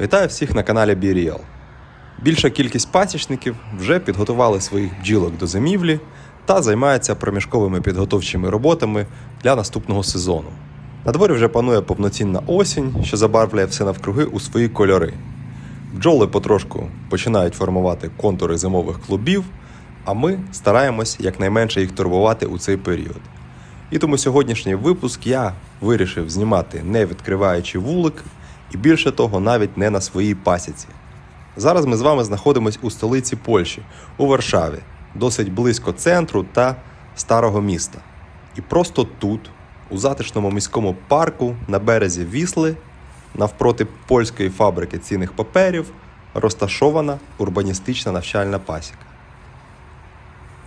Вітаю всіх на каналі BeReal. Більша кількість пасічників вже підготували своїх бджілок до зимівлі та займаються проміжковими підготовчими роботами для наступного сезону. На дворі вже панує повноцінна осінь, що забарвляє все навкруги у свої кольори. Бджоли потрошку починають формувати контури зимових клубів, а ми стараємось якнайменше їх турбувати у цей період. І тому сьогоднішній випуск я вирішив знімати не відкриваючи вулик, і більше того, навіть не на своїй пасіці. Зараз ми з вами знаходимося у столиці Польщі, у Варшаві, досить близько центру та старого міста. І просто тут, у затишному міському парку на березі Вісли, навпроти польської фабрики цінних паперів, розташована урбаністична навчальна пасіка.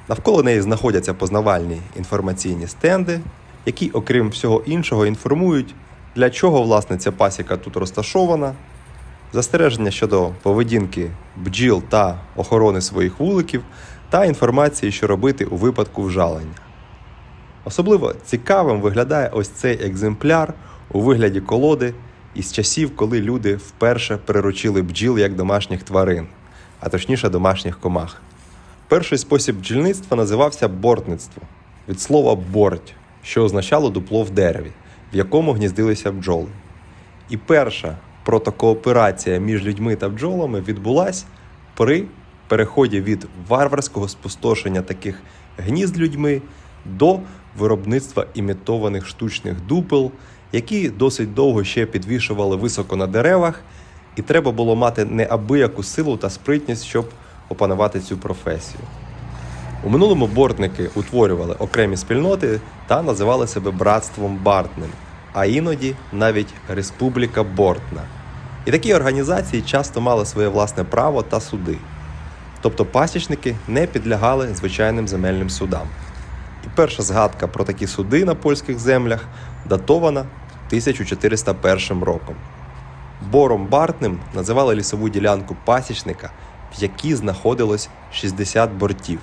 Навколо неї знаходяться познавальні інформаційні стенди, які, окрім всього іншого, інформують, для чого власне ця пасіка тут розташована, застереження щодо поведінки бджіл та охорони своїх вуликів, та інформації, що робити у випадку вжалення. Особливо цікавим виглядає ось цей екземпляр у вигляді колоди із часів, коли люди вперше приручили бджіл як домашніх тварин, а точніше домашніх комах. Перший спосіб бджільництва називався бортництво від слова борть, що означало дупло в дереві, в якому гніздилися бджоли. І перша протокооперація між людьми та бджолами відбулась при переході від варварського спустошення таких гнізд людьми до виробництва імітованих штучних дупел, які досить довго ще підвішували високо на деревах, і треба було мати неабияку силу та спритність, щоб опанувати цю професію. У минулому бортники утворювали окремі спільноти та називали себе братством Бартним, а іноді навіть Республіка Бортна. І такі організації часто мали своє власне право та суди. Тобто пасічники не підлягали звичайним земельним судам. І перша згадка про такі суди на польських землях датована 1401 роком. Бором Бартним називали лісову ділянку пасічника, в якій знаходилось 60 бортів.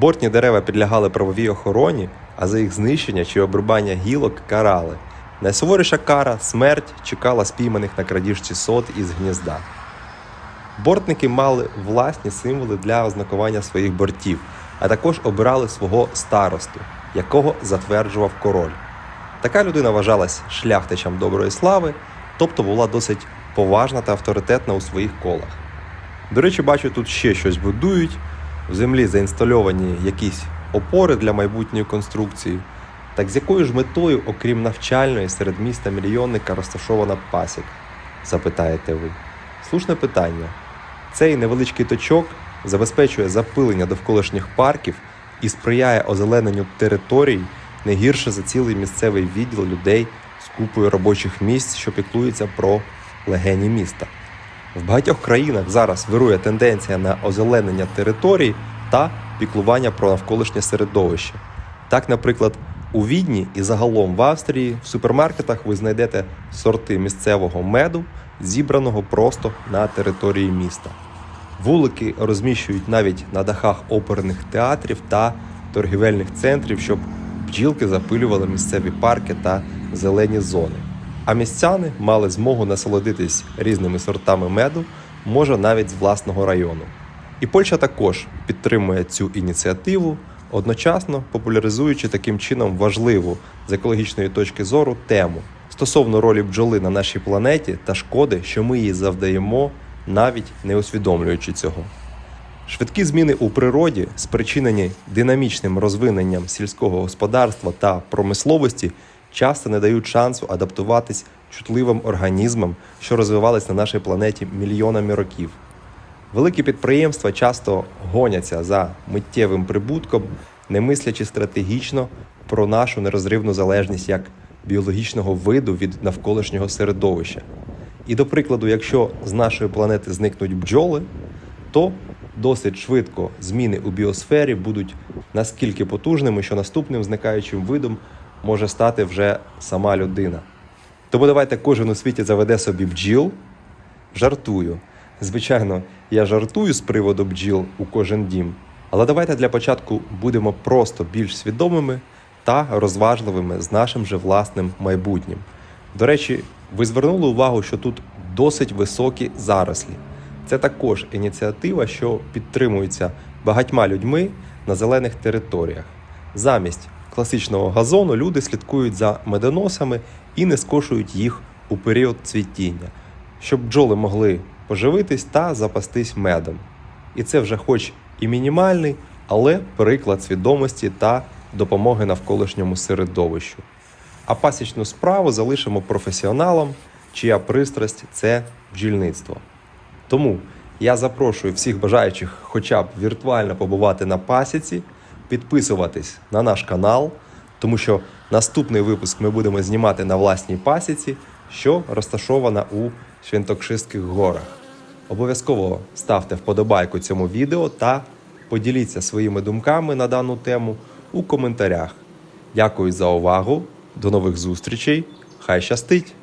Бортні дерева підлягали правовій охороні, а за їх знищення чи обрубання гілок карали. Найсуворіша кара смерть чекала спійманих на крадіжці сот із гнізда. Бортники мали власні символи для ознакування своїх бортів, а також обирали свого старосту, якого затверджував король. Така людина вважалась шляхтичем доброї слави, тобто була досить поважна та авторитетна у своїх колах. До речі, бачу, тут ще щось будують. В землі заінстальовані якісь опори для майбутньої конструкції. Так з якою ж метою, окрім навчальної, серед міста мільйонника розташована пасіка? Запитаєте ви. Слушне питання. Цей невеличкий точок забезпечує запилення довколишніх парків і сприяє озелененню територій не гірше за цілий місцевий відділ людей з купою робочих місць, що піклуються про легені міста. В багатьох країнах зараз вирує тенденція на озеленення територій та піклування про навколишнє середовище. Так, наприклад, у Відні і загалом в Австрії в супермаркетах ви знайдете сорти місцевого меду, зібраного просто на території міста. Вулики розміщують навіть на дахах оперних театрів та торгівельних центрів, щоб бджілки запилювали місцеві парки та зелені зони. А містяни мали змогу насолодитись різними сортами меду, може навіть з власного району. І Польща також підтримує цю ініціативу, одночасно популяризуючи таким чином важливу з екологічної точки зору тему стосовно ролі бджоли на нашій планеті та шкоди, що ми їй завдаємо, навіть не усвідомлюючи цього. Швидкі зміни у природі, спричинені динамічним розвиненням сільського господарства та промисловості, часто не дають шансу адаптуватись чутливим організмам, що розвивались на нашій планеті мільйонами років. Великі підприємства часто гоняться за миттєвим прибутком, не мислячи стратегічно про нашу нерозривну залежність як біологічного виду від навколишнього середовища. І до прикладу, якщо з нашої планети зникнуть бджоли, то досить швидко зміни у біосфері будуть наскільки потужними, що наступним зникаючим видом може стати вже сама людина. Тому давайте кожен у світі заведе собі бджіл. Жартую. Звичайно, я жартую з приводу бджіл у кожен дім, але давайте для початку будемо просто більш свідомими та розважливими з нашим же власним майбутнім. До речі, ви звернули увагу, що тут досить високі зарослі. Це також ініціатива, що підтримується багатьма людьми на зелених територіях. Замість класичного газону люди слідкують за медоносами і не скошують їх у період цвітіння, щоб бджоли могли поживитись та запастись медом. І це вже хоч і мінімальний, але приклад свідомості та допомоги навколишньому середовищу. А пасічну справу залишимо професіоналам, чия пристрасть це бджільництво. Тому я запрошую всіх бажаючих хоча б віртуально побувати на пасіці, підписуватись на наш канал, тому що наступний випуск ми будемо знімати на власній пасіці, що розташована у Святокшистських горах. Обов'язково ставте вподобайку цьому відео та поділіться своїми думками на дану тему у коментарях. Дякую за увагу. До нових зустрічей. Хай щастить!